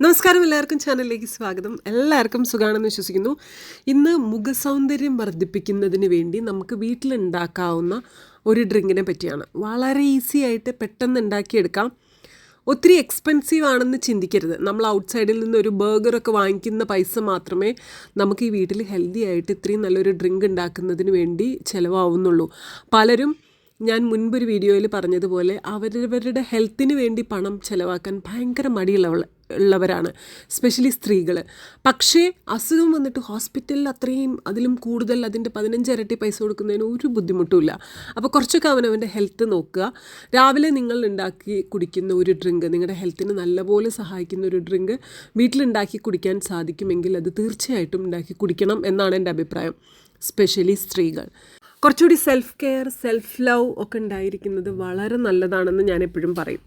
നമസ്കാരം എല്ലാവർക്കും ചാനലിലേക്ക് സ്വാഗതം. എല്ലാവർക്കും സുഖമാണെന്ന് വിശ്വസിക്കുന്നു. ഇന്ന് മുഖസൗന്ദര്യം വർദ്ധിപ്പിക്കുന്നതിന് വേണ്ടി നമുക്ക് വീട്ടിലുണ്ടാക്കാവുന്ന ഒരു ഡ്രിങ്കിനെ പറ്റിയാണ്. വളരെ ഈസി ആയിട്ട് പെട്ടെന്ന് ഉണ്ടാക്കിയെടുക്കാം. ഒത്തിരി എക്സ്പെൻസീവ് ആണെന്ന് ചിന്തിക്കരുത്. നമ്മൾ ഔട്ട്സൈഡിൽ നിന്ന് ഒരു ബർഗറൊക്കെ വാങ്ങിക്കുന്ന പൈസ മാത്രമേ നമുക്ക് ഈ വീട്ടിൽ ഹെൽത്തി ആയിട്ട് ഇത്രയും നല്ലൊരു ഡ്രിങ്ക് ഉണ്ടാക്കുന്നതിന് വേണ്ടി ചിലവാവുന്നുള്ളൂ. പലരും ഞാൻ മുൻപൊരു വീഡിയോയിൽ പറഞ്ഞതുപോലെ അവരവരുടെ ഹെൽത്തിന് വേണ്ടി പണം ചിലവാക്കാൻ ഭയങ്കര മടിയുള്ളവൾ ഉള്ളവരാണ് സ്പെഷ്യലി സ്ത്രീകൾ പക്ഷേ അസുഖം വന്നിട്ട് ഹോസ്പിറ്റലിൽ അത്രയും അതിലും കൂടുതൽ അതിന്റെ പതിനഞ്ച് ഇരട്ടി പൈസ കൊടുക്കുന്നതിന് ഒരു ബുദ്ധിമുട്ടുമില്ല അപ്പോൾ കുറച്ചൊക്കെ അവനവന്റെ ഹെൽത്ത് നോക്കുക. രാവിലെ നിങ്ങൾ ഉണ്ടാക്കി കുടിക്കുന്ന ഒരു ഡ്രിങ്ക് നിങ്ങളുടെ ഹെൽത്തിന് നല്ലപോലെ സഹായിക്കുന്ന ഒരു ഡ്രിങ്ക് വീട്ടിലുണ്ടാക്കി കുടിക്കാൻ സാധിക്കുമെങ്കിൽ അത് തീർച്ചയായിട്ടും ഉണ്ടാക്കി കുടിക്കണം എന്നാണ് എന്റെ അഭിപ്രായം. സ്പെഷ്യലി സ്ത്രീകൾ. കുറച്ചുകൂടി സെൽഫ് കെയർ സെൽഫ് ലവ് ഒക്കെ ഉണ്ടായിരിക്കുന്നത് വളരെ നല്ലതാണെന്ന് ഞാൻ എപ്പോഴും പറയും.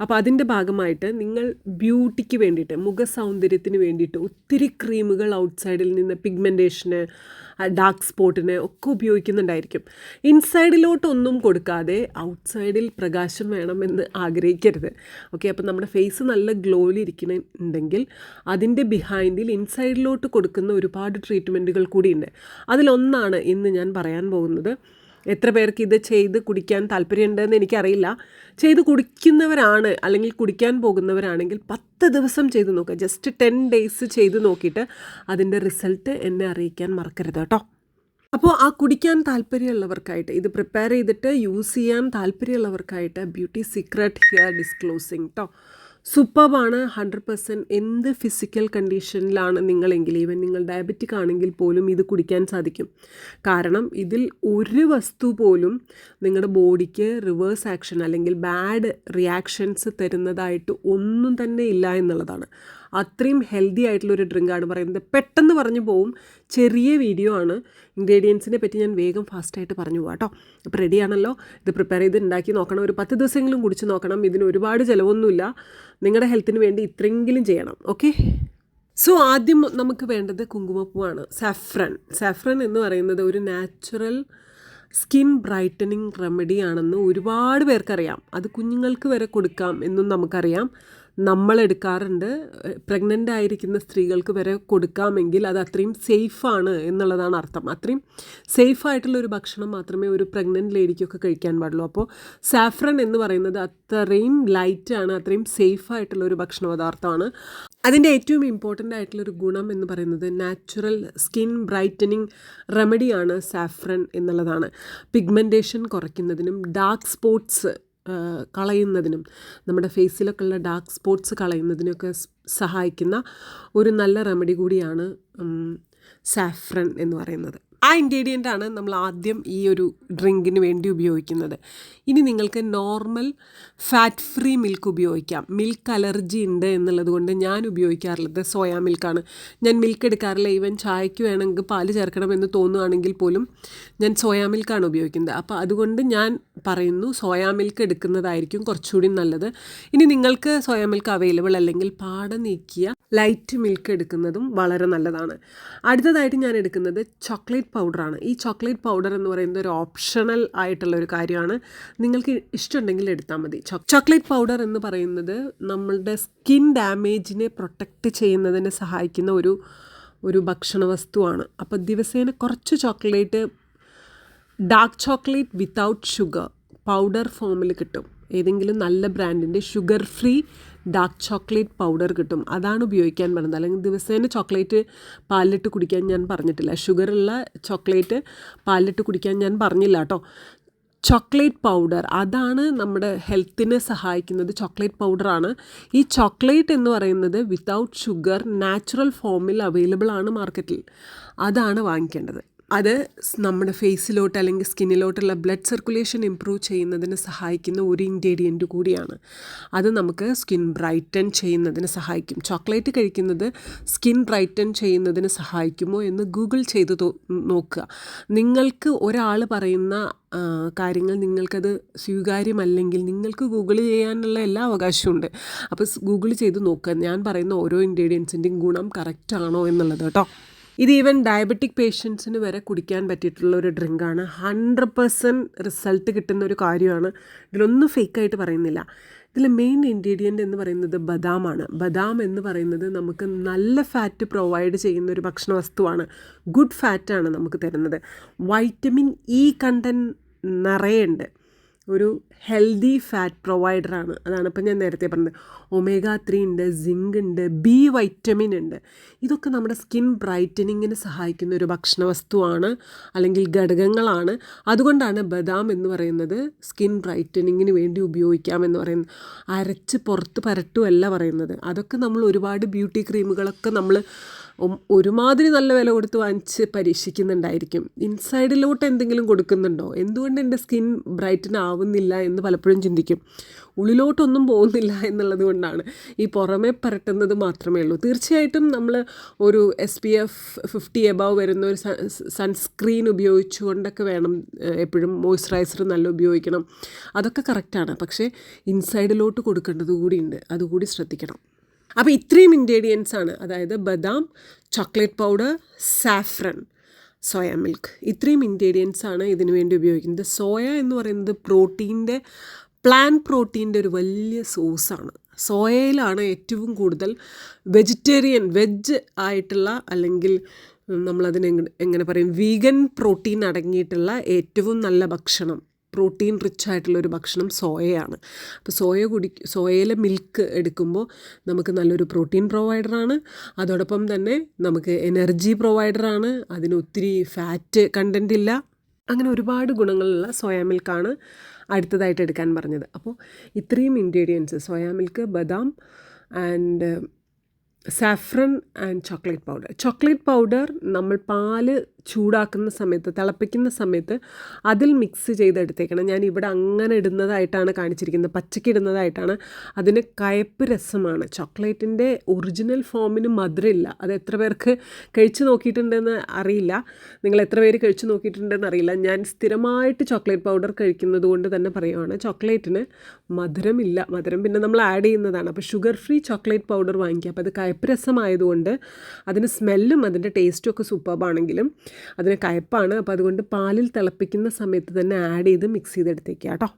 അപ്പോൾ അതിന്റെ ഭാഗമായിട്ട് നിങ്ങൾ ബ്യൂട്ടിക്ക് വേണ്ടിയിട്ട് മുഖ സൗന്ദര്യത്തിന് വേണ്ടിയിട്ട് ഒത്തിരി ക്രീമുകൾ ഔട്ട്സൈഡിൽ നിന്ന് പിഗ്മെന്റേഷന് ഡാർക്ക് സ്പോട്ടിന് ഒക്കെ ഉപയോഗിക്കുന്നുണ്ടായിരിക്കും. ഇൻസൈഡിലോട്ടൊന്നും കൊടുക്കാതെ ഔട്ട്സൈഡിൽ പ്രകാശം വേണമെന്ന് ആഗ്രഹിക്കരുത്. ഓക്കെ അപ്പോൾ നമ്മുടെ ഫേസ് നല്ല ഗ്ലോയിലിരിക്കുന്നുണ്ടെങ്കിൽ അതിന്റെ ബിഹൈൻഡിൽ ഇൻസൈഡിലോട്ട് കൊടുക്കുന്ന ഒരുപാട് ട്രീറ്റ്മെന്റുകൾ കൂടിയുണ്ട്. അതിലൊന്നാണ് ഇന്ന് ഞാൻ പറയാൻ പോകുന്നത് എത്ര പേർക്ക് ഇത് ചെയ്ത് കുടിക്കാൻ താല്പര്യമുണ്ടെന്ന് എനിക്കറിയില്ല. ചെയ്ത് കുടിക്കുന്നവരാണ് അല്ലെങ്കിൽ കുടിക്കാൻ പോകുന്നവരാണെങ്കിൽ പത്ത് ദിവസം ചെയ്ത് നോക്കുക. ജസ്റ്റ് ടെൻ ഡേയ്സ് ചെയ്ത് നോക്കിയിട്ട് അതിന്റെ റിസൾട്ട് എന്നെ അറിയിക്കാൻ മറക്കരുത് കേട്ടോ. അപ്പോൾ ആ കുടിക്കാൻ താല്പര്യമുള്ളവർക്കായിട്ട് ഇത് പ്രിപ്പയർ ചെയ്തിട്ട് യൂസ് ചെയ്യാൻ താല്പര്യമുള്ളവർക്കായിട്ട് ബ്യൂട്ടി സീക്രട്ട് ഹിയർ ഡിസ്ക്ലോസിങ് കേട്ടോ സൂപ്പർബാണ് ഹൺഡ്രഡ് പെർസെന്റ് എന്ത് ഫിസിക്കൽ കണ്ടീഷനിലാണ് നിങ്ങളെങ്കിൽ ഈവൻ നിങ്ങൾ ഡയബറ്റിക് ആണെങ്കിൽ പോലും ഇത് കുടിക്കാൻ സാധിക്കും. കാരണം ഇതിൽ ഒരു വസ്തു പോലും നിങ്ങളുടെ ബോഡിക്ക് റിവേഴ്സ് ആക്ഷൻ അല്ലെങ്കിൽ ബാഡ് റിയാക്ഷൻസ് തരുന്നതായിട്ട് ഒന്നും തന്നെ ഇല്ല എന്നുള്ളതാണ്. അത്രയും ഹെൽത്തി ആയിട്ടുള്ള ആയിട്ടുള്ളൊരു ഡ്രിങ്കാണ് പറയുന്നത്. പെട്ടെന്ന് പറഞ്ഞു പോവും. ചെറിയ വീഡിയോ ആണ്. ഇൻഗ്രീഡിയൻസിനെ പറ്റി ഞാൻ വേഗം ഫാസ്റ്റായിട്ട് പറഞ്ഞു പോകാം കേട്ടോ അപ്പോൾ റെഡിയാണല്ലോ ഇത് പ്രിപ്പയർ ചെയ്ത് ഉണ്ടാക്കി നോക്കണം. ഒരു പത്ത് ദിവസമെങ്കിലും കുടിച്ച് നോക്കണം. ഇതിന് ഒരുപാട് ചിലവൊന്നുമില്ല. നിങ്ങളുടെ ഹെൽത്തിന് വേണ്ടി ഇത്രയെങ്കിലും ചെയ്യണം. ഓക്കെ സോ ആദ്യം നമുക്ക് വേണ്ടത് കുങ്കുമപ്പൂവാണ്. സാഫ്രൻ സാഫ്രൻ എന്ന് പറയുന്നത് ഒരു നാച്ചുറൽ സ്കിൻ ബ്രൈറ്റനിങ് റെമഡി ആണെന്ന് ഒരുപാട് പേർക്കറിയാം. അത് കുഞ്ഞുങ്ങൾക്ക് വരെ കൊടുക്കാം എന്നും നമുക്കറിയാം. നമ്മൾ എടുക്കാറുണ്ട് പ്രഗ്നന്റ് ആയിരിക്കുന്ന സ്ത്രീകൾക്ക് വരെ കൊടുക്കാമെങ്കിൽ അത് അത്രയും സേഫാണ് എന്നുള്ളതാണ് അർത്ഥം. അത്രയും സേഫ് ആയിട്ടുള്ള ഒരു ഭക്ഷണം മാത്രമേ ഒരു പ്രഗ്നന്റ് ലേഡിക്കൊക്കെ കഴിക്കാൻ പാടുള്ളൂ. അപ്പോൾ സാഫ്രൺ എന്ന് പറയുന്നത് അത്രയും ലൈറ്റാണ് അത്രയും സേഫ് ആയിട്ടുള്ള ഒരു ഭക്ഷണ പദാർത്ഥമാണ് അതിന്റെ ഏറ്റവും ഇമ്പോർട്ടന്റ് ആയിട്ടുള്ളൊരു ഗുണം എന്ന് പറയുന്നത് നാച്ചുറൽ സ്കിൻ ബ്രൈറ്റനിങ് റെമഡിയാണ് സാഫ്രൺ എന്നുള്ളതാണ്. പിഗ്മെന്റേഷൻ കുറയ്ക്കുന്നതിനും ഡാർക്ക് സ്പോട്ട്സ് കളയുന്നതിനും നമ്മുടെ ഫേസിലൊക്കെ ഉള്ള ഡാർക്ക് സ്പോട്ട്സ് കളയുന്നതിനൊക്കെ സഹായിക്കുന്ന ഒരു നല്ല റെമഡി കൂടിയാണ് സാഫ്രൺ എന്ന് പറയുന്നത്. ആ ഇൻഗ്രീഡിയന്റ് ആണ് നമ്മൾ ആദ്യം ഈ ഒരു ഡ്രിങ്കിന് വേണ്ടി ഉപയോഗിക്കുന്നത്. ഇനി നിങ്ങൾക്ക് നോർമൽ ഫാറ്റ് ഫ്രീ മിൽക്ക് ഉപയോഗിക്കാം. മിൽക്ക് അലർജി ഉണ്ട് എന്നുള്ളത് കൊണ്ട് ഞാൻ ഉപയോഗിക്കാറുള്ളത് സോയാ മിൽക്കാണ് ഞാൻ മിൽക്ക് എടുക്കാറില്ല. ഈവൻ ചായയ്ക്ക് വേണമെങ്കിൽ പാൽ ചേർക്കണമെന്ന് തോന്നുകയാണെങ്കിൽ പോലും ഞാൻ സോയാ മിൽക്കാണ് ഉപയോഗിക്കുന്നത്. അപ്പോൾ അതുകൊണ്ട് ഞാൻ പറയുന്നു സോയാ മിൽക്ക് എടുക്കുന്നതായിരിക്കും കുറച്ചുകൂടി നല്ലത്. ഇനി നിങ്ങൾക്ക് സോയാ മിൽക്ക് അവൈലബിൾ അല്ലെങ്കിൽ പാട നീക്കിയ ലൈറ്റ് മിൽക്ക് എടുക്കുന്നതും വളരെ നല്ലതാണ്. അടുത്തതായിട്ട് ഞാൻ എടുക്കുന്നത് ചോക്ലേറ്റ് പൗഡറാണ്. ഈ ചോക്ലേറ്റ് പൗഡർ എന്ന് പറയുന്നത് ഒരു ഓപ്ഷണൽ ആയിട്ടുള്ള ഒരു കാര്യമാണ്. നിങ്ങൾക്ക് ഇഷ്ടമുണ്ടെങ്കിൽ എടുത്താൽ മതി. ചോക്ലേറ്റ് പൗഡർ എന്ന് പറയുന്നത് നമ്മളുടെ സ്കിൻ ഡാമേജിനെ പ്രൊട്ടക്റ്റ് ചെയ്യുന്നതിന് സഹായിക്കുന്ന ഒരു ഒരു ഭക്ഷണ വസ്തുവാണ്. അപ്പോൾ ദിവസേന കുറച്ച് chocolate dark chocolate without sugar powder ഫോമിൽ കിട്ടും. ഏതെങ്കിലും നല്ല ബ്രാൻഡിന്റെ sugar free dark chocolate powder കിട്ടും. അതാണ് ഉപയോഗിക്കാൻ പറയുന്നത്. അല്ലെങ്കിൽ ദിവസേന ചോക്ലേറ്റ് പാലിലിട്ട് കുടിക്കാൻ ഞാൻ പറഞ്ഞിട്ടില്ല. ഷുഗറുള്ള ചോക്ലേറ്റ് പാലിലിട്ട് കുടിക്കാൻ ഞാൻ പറഞ്ഞില്ല കേട്ടോ. ചോക്ലേറ്റ് പൗഡർ അതാണ് നമ്മുടെ ഹെൽത്തിനെ സഹായിക്കുന്നത്. ചോക്ലേറ്റ് പൗഡറാണ് ഈ ചോക്ലേറ്റ് എന്ന് പറയുന്നത് വിത്തൗട്ട് ഷുഗർ നാച്ചുറൽ ഫോമിൽ അവൈലബിൾ ആണ് മാർക്കറ്റിൽ അതാണ് വാങ്ങിക്കേണ്ടത്. അത് നമ്മുടെ ഫേസിലോട്ട് അല്ലെങ്കിൽ സ്കിന്നിലോട്ടുള്ള ബ്ലഡ് സർക്കുലേഷൻ ഇമ്പ്രൂവ് ചെയ്യുന്നതിന് സഹായിക്കുന്ന ഒരു ഇൻഗ്രീഡിയന്റ് കൂടിയാണ്. അത് നമുക്ക് സ്കിൻ ബ്രൈറ്റൻ ചെയ്യുന്നതിന് സഹായിക്കും. ചോക്ലേറ്റ് കഴിക്കുന്നത് സ്കിൻ ബ്രൈറ്റൻ ചെയ്യുന്നതിന് സഹായിക്കുമോ എന്ന് ഗൂഗിൾ ചെയ്ത് നോക്കുക. നിങ്ങൾക്ക് ഒരാൾ പറയുന്ന കാര്യങ്ങൾ നിങ്ങൾക്കത് സ്വീകാര്യമല്ലെങ്കിൽ നിങ്ങൾക്ക് ഗൂഗിൾ ചെയ്യാനുള്ള എല്ലാ അവകാശമുണ്ട് അപ്പോൾ ഗൂഗിൾ ചെയ്ത് നോക്കുക ഞാൻ പറയുന്ന ഓരോ ഇൻഗ്രീഡിയൻസിന്റെയും ഗുണം കറക്റ്റാണോ എന്നുള്ളത് കേട്ടോ. ഇത് ഈവൻ ഡയബറ്റിക് പേഷ്യൻസിന് വരെ കുടിക്കാൻ പറ്റിയിട്ടുള്ള ഒരു ഡ്രിങ്കാണ് ഹൺഡ്രഡ് പെർസെന്റ് റിസൾട്ട് കിട്ടുന്ന ഒരു കാര്യമാണ്. ഇതിലൊന്നും ഫേക്കായിട്ട് പറയുന്നില്ല. ഇതിൽ മെയിൻ ഇൻഗ്രീഡിയന്റ് എന്ന് പറയുന്നത് ബദാമാണ് ബദാം എന്ന് പറയുന്നത് നമുക്ക് നല്ല ഫാറ്റ് പ്രൊവൈഡ് ചെയ്യുന്ന ഒരു ഭക്ഷണ വസ്തുവാണ്. ഗുഡ് ഫാറ്റാണ് നമുക്ക് തരുന്നത്. വൈറ്റമിൻ ഇ കണ്ടന്റ് നിറയുണ്ട് ഒരു ഹെൽത്തി ഫാറ്റ് പ്രൊവൈഡറാണ് അതാണ് ഇപ്പം ഞാൻ നേരത്തെ പറഞ്ഞത്. ഒമേഗ ത്രീ ഉണ്ട് സിങ്ക് ഉണ്ട് ബി വൈറ്റമിൻ ഉണ്ട്. ഇതൊക്കെ നമ്മുടെ സ്കിൻ ബ്രൈറ്റനിങ്ങിന് സഹായിക്കുന്ന ഒരു ഭക്ഷണ വസ്തുവാണ് അല്ലെങ്കിൽ ഘടകങ്ങളാണ്. അതുകൊണ്ടാണ് ബദാം എന്ന് പറയുന്നത് സ്കിൻ ബ്രൈറ്റനിങ്ങിന് വേണ്ടി ഉപയോഗിക്കാമെന്ന് പറയുന്നത്. അരച്ച് പുറത്ത് പരട്ടുമല്ല പറയുന്നത്. അതൊക്കെ നമ്മൾ ഒരുപാട് ബ്യൂട്ടി ക്രീമുകളൊക്കെ നമ്മൾ ഒരുമാതിരി നല്ല വില കൊടുത്ത് വാങ്ങിച്ച് പരീക്ഷിക്കുന്നുണ്ടായിരിക്കും. ഇൻസൈഡിലോട്ട് എന്തെങ്കിലും കൊടുക്കുന്നുണ്ടോ? എന്തുകൊണ്ട് എന്റെ സ്കിൻ ബ്രൈറ്റൻ ആവുന്നില്ല എന്ന് പലപ്പോഴും ചിന്തിക്കും. ഉള്ളിലോട്ടൊന്നും പോകുന്നില്ല എന്നുള്ളത് കൊണ്ടാണ്. ഈ പുറമെ പരട്ടുന്നത് മാത്രമേ ഉള്ളൂ. തീർച്ചയായിട്ടും നമ്മൾ ഒരു S P F fifty above വരുന്ന ഒരു സൺസ്ക്രീൻ ഉപയോഗിച്ചുകൊണ്ടൊക്കെ വേണം എപ്പോഴും മോയ്സ്ചറൈസർ നല്ല ഉപയോഗിക്കണം. അതൊക്കെ കറക്റ്റാണ് പക്ഷേ ഇൻസൈഡിലോട്ട് കൊടുക്കേണ്ടത് കൂടിയുണ്ട്. അതുകൂടി ശ്രദ്ധിക്കണം. അപ്പോൾ ഇത്രയും ഇൻഗ്രീഡിയൻസ് ആണ്. അതായത് ബദാം chocolate powder saffron soya milk ഇത്രയും ഇൻഗ്രീഡിയൻസ് ആണ് ഇതിനു വേണ്ടി ഉപയോഗിക്കുന്നത്. സോയ എന്ന് പറയുന്നത് പ്രോട്ടീന്റെ പ്ലാൻ പ്രോട്ടീന്റെ ഒരു വലിയ സോഴ്സാണ് സോയയിലാണ് ഏറ്റവും കൂടുതൽ വെജിറ്റേറിയൻ വെജ് ആയിട്ടുള്ള അല്ലെങ്കിൽ നമ്മളതിനെ എങ്ങനെ പറയും വീഗൻ പ്രോട്ടീൻ അടങ്ങിയിട്ടുള്ള ഏറ്റവും നല്ല ഭക്ഷണം. പ്രോട്ടീൻ റിച്ച് ആയിട്ടുള്ള ഒരു ഭക്ഷണം സോയയാണ്. അപ്പോൾ സോയ കുടി സോയയിലെ മിൽക്ക് എടുക്കുമ്പോൾ നമുക്ക് നല്ലൊരു പ്രോട്ടീൻ പ്രൊവൈഡറാണ്. അതോടൊപ്പം തന്നെ നമുക്ക് എനർജി പ്രൊവൈഡറാണ്. അതിന് ഒത്തിരി ഫാറ്റ് കണ്ടന്റ് ഇല്ല. അങ്ങനെ ഒരുപാട് ഗുണങ്ങളുള്ള സോയ മിൽക്കാണ് അടുത്തതായിട്ട് എടുക്കാൻ പറഞ്ഞത്. അപ്പോൾ ഇത്രയും ഇൻഗ്രീഡിയൻസ് സോയ മിൽക്ക് ബദാം and saffron and chocolate powder. Chocolate powder നമ്മൾ പാൽ ചൂടാക്കുന്ന സമയത്ത് തിളപ്പിക്കുന്ന സമയത്ത് അതിൽ മിക്സ് ചെയ്തെടുത്തേക്കണം. ഞാൻ ഇവിടെ അങ്ങനെ ഇടുന്നതായിട്ടാണ് കാണിച്ചിരിക്കുന്നത്. പച്ചയ്ക്ക് ഇടുന്നതായിട്ടാണ്. അതിന് കയപ്പ് രസമാണ്. ചോക്ലേറ്റിന്റെ ഒറിജിനൽ ഫോമിന് മധുരമില്ല. അത് എത്ര പേർക്ക് കഴിച്ചു നോക്കിയിട്ടുണ്ടെന്ന് അറിയില്ല. നിങ്ങൾ എത്ര പേര് കഴിച്ചു നോക്കിയിട്ടുണ്ടെന്ന് അറിയില്ല. ഞാൻ സ്ഥിരമായിട്ട് ചോക്ലേറ്റ് പൗഡർ കഴിക്കുന്നത് കൊണ്ട് തന്നെ പറയുവാണ്. ചോക്ലേറ്റിന് മധുരമില്ല. മധുരം പിന്നെ നമ്മൾ ആഡ് ചെയ്യുന്നതാണ്. അപ്പോൾ ഷുഗർ ഫ്രീ ചോക്ലേറ്റ് പൗഡർ വാങ്ങിക്കുക. അപ്പോൾ അത് കയപ്പ് രസമായതുകൊണ്ട് അതിന് സ്മെല്ലും അതിന്റെ ടേസ്റ്റും ഒക്കെ സൂപ്പർബാണെങ്കിലും അതിന് കയപ്പാണ്. അപ്പോൾ അതുകൊണ്ട് പാലിൽ തിളപ്പിക്കുന്ന സമയത്ത് തന്നെ ആഡ് ചെയ്ത് മിക്സ് ചെയ്തെടുത്തേക്കുക കേട്ടോ.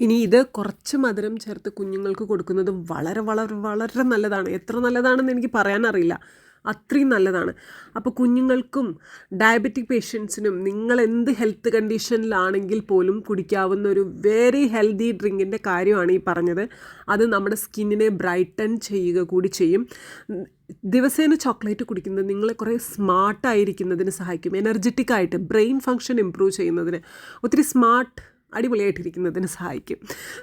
ഇനി ഇത് കുറച്ച് മധുരം ചേർത്ത് കുഞ്ഞുങ്ങൾക്ക് കൊടുക്കുന്നത് വളരെ വളരെ വളരെ നല്ലതാണ്. എത്ര നല്ലതാണെന്ന് എനിക്ക് പറയാനറിയില്ല അത്രയും നല്ലതാണ്. അപ്പോൾ കുഞ്ഞുങ്ങൾക്കും ഡയബറ്റിക് പേഷ്യൻസിനും നിങ്ങൾ എന്ത് ഹെൽത്ത് കണ്ടീഷനിലാണെങ്കിൽ പോലും കുടിക്കാവുന്ന ഒരു വെരി ഹെൽത്തി ഡ്രിങ്കിന്റെ കാര്യമാണ് ഈ പറഞ്ഞത്. അത് നമ്മുടെ സ്കിന്നിനെ ബ്രൈറ്റൺ ചെയ്യുക കൂടി ചെയ്യും. ദിവസേന ചോക്ലേറ്റ് കുടിക്കുന്നത് നിങ്ങളെ കുറേ സ്മാർട്ടായിരിക്കുന്നതിന് സഹായിക്കും. എനർജറ്റിക് ആയിട്ട് ബ്രെയിൻ ഫങ്ഷൻ ഇമ്പ്രൂവ് ചെയ്യുന്നതിന് ഒത്തിരി സ്മാർട്ട് അടിപൊളിയായിട്ടിരിക്കുന്നതിന് സഹായിക്കും.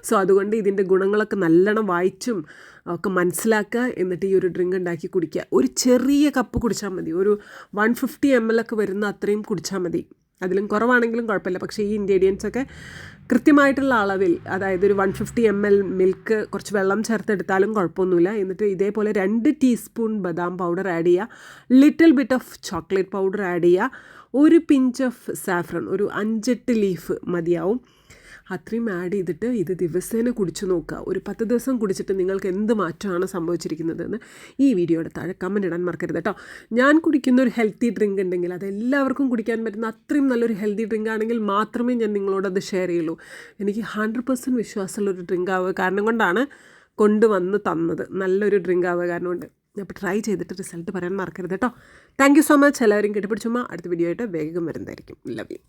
സോ അതുകൊണ്ട് ഇതിന്റെ ഗുണങ്ങളൊക്കെ നല്ലോണം വായിച്ചും ഒക്കെ മനസ്സിലാക്കുക എന്നിട്ട് ഈ ഒരു ഡ്രിങ്ക് ഉണ്ടാക്കി കുടിക്കുക. ഒരു ചെറിയ കപ്പ് കുടിച്ചാൽ മതി. ഒരു വൺ ഫിഫ്റ്റി എം എൽ ഒക്കെ വരുന്ന അത്രയും കുടിച്ചാൽ മതി. അതിലും കുറവാണെങ്കിലും കുഴപ്പമില്ല. പക്ഷേ ഈ ഇൻഗ്രീഡിയൻസ് ഒക്കെ കൃത്യമായിട്ടുള്ള അളവിൽ അതായത് ഒരു one fifty M L milk കുറച്ച് വെള്ളം ചേർത്തെടുത്താലും കുഴപ്പമൊന്നുമില്ല. എന്നിട്ട് ഇതേപോലെ രണ്ട് ടീസ്പൂൺ ബദാം പൗഡർ ആഡ് ചെയ്യുക. Little bit of chocolate powder add ചെയ്യുക. ഒരു പിഞ്ച് ഓഫ് സാഫ്രൺ ഒരു അഞ്ചെട്ട് ലീഫ് മതിയാവും. അത്രയും ആഡ് ചെയ്തിട്ട് ഇത് ദിവസേന കുടിച്ചു നോക്കുക. ഒരു പത്ത് ദിവസം കുടിച്ചിട്ട് നിങ്ങൾക്ക് എന്ത് മാറ്റമാണ് സംഭവിച്ചിരിക്കുന്നതെന്ന് ഈ വീഡിയോയുടെ താഴെ കമന്റ് ഇടാൻ മറക്കരുത് കേട്ടോ ഞാൻ കുടിക്കുന്ന ഒരു ഹെൽത്തി ഡ്രിങ്ക് ഉണ്ടെങ്കിൽ അത് എല്ലാവർക്കും കുടിക്കാൻ പറ്റുന്ന അത്രയും നല്ലൊരു ഹെൽത്തി ഡ്രിങ്ക് ആണെങ്കിൽ മാത്രമേ ഞാൻ നിങ്ങളോട് അത് ഷെയർ ചെയ്യുള്ളൂ. എനിക്ക് ഹൺഡ്രഡ് പെർസെന്റ് വിശ്വാസമുള്ള ഒരു ഡ്രിങ്ക് ആവുക കാരണം കൊണ്ടാണ് കൊണ്ടുവന്ന് തന്നത്. നല്ലൊരു ഡ്രിങ്ക് ആവുക കാരണം കൊണ്ട്. അപ്പോൾ ട്രൈ ചെയ്തിട്ട് റിസൾട്ട് പറയാൻ മറക്കരുത് കേട്ടോ താങ്ക് യു സോ മച്ച് എല്ലാവരും കെട്ടിപ്പിടിച്ചുമ്മ അടുത്ത വീഡിയോ ആയിട്ട് വേഗം വരുന്നതായിരിക്കും. Love you